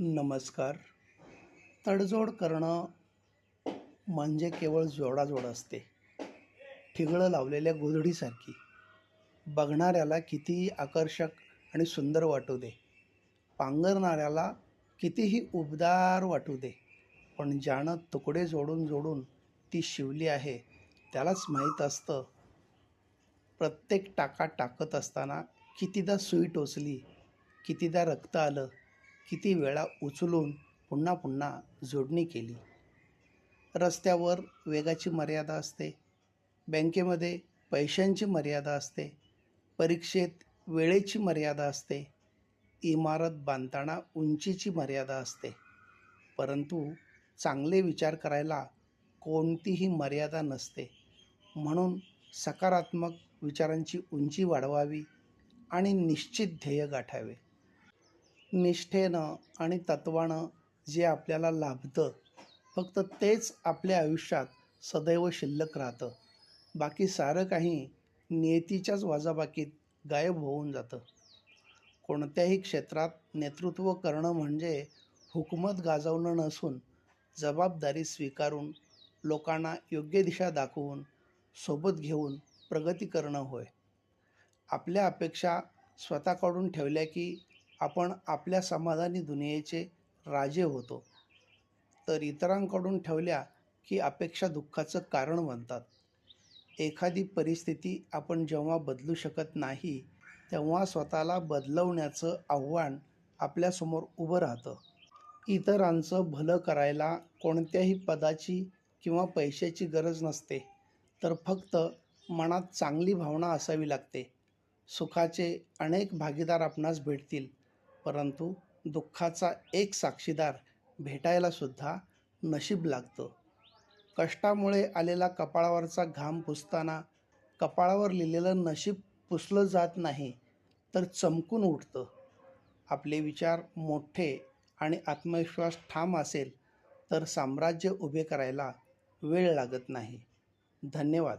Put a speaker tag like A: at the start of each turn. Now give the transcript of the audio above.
A: नमस्कार. तडजोड करणं म्हणजे केवळ जोडाजोड असते. ठिगळं लावलेल्या गोधडीसारखी. बघणाऱ्याला कितीही आकर्षक आणि सुंदर वाटू दे. पांघरणाऱ्याला कितीही उबदार वाटू दे. पण ज्यानं तुकडे जोडून जोडून ती शिवली आहे त्यालाच माहीत असतं. प्रत्येक टाका टाकत असताना कितीदा सुई टोचली कितीदा रक्त आलं किती वेळा उचलून पुन्हा पुन्हा जोडणी केली. रस्त्यावर वेगाची मर्यादा असते. बँकेमध्ये पैशांची मर्यादा असते. परीक्षेत वेळेची मर्यादा असते. इमारत बांधताना उंचीची मर्यादा असते. परंतु चांगले विचार करायला कोणतीही मर्यादा नसते. म्हणून सकारात्मक विचारांची उंची वाढवावी आणि निश्चित ध्येय गाठावे. निष्ठेनं आणि तत्वानं जे आपल्याला लाभतं फक्त तेच आपल्या आयुष्यात सदैव शिल्लक राहतं. बाकी सारं काही नियतीच्याच वाजाबाकीत गायब होऊन जातं. कोणत्याही क्षेत्रात नेतृत्व करणं म्हणजे हुकूमत गाजवणं नसून जबाबदारी स्वीकारून लोकांना योग्य दिशा दाखवून सोबत घेऊन प्रगती करणं होय. आपल्या अपेक्षा स्वतःकडून ठेवल्या की आपण आपल्या समाधानी दुनियेचे राजे होतो. तर इतरांकडून ठेवल्या की अपेक्षा दुःखाचं कारण बनतात. एखादी परिस्थिती आपण जेव्हा बदलू शकत नाही तेव्हा स्वतःला बदलवण्याचं आव्हान आपल्यासमोर उभं राहतं. इतरांचं भलं करायला कोणत्याही पदाची किंवा पैशाची गरज नसते. तर फक्त मनात चांगली भावना असावी लागते. सुखाचे अनेक भागीदार आपणास भेटतील. परंतु दुःखाचा एक साक्षीदार भेटायला सुद्धा नशीब लागतं. कष्टामुळे आलेला कपाळावरचा घाम पुसताना कपाळावर लिहिलेलं नशीब पुसलं जात नाही तर चमकून उठतं. आपले विचार मोठे आणि आत्मविश्वास ठाम असेल तर साम्राज्य उभे करायला वेळ लागत नाही. धन्यवाद.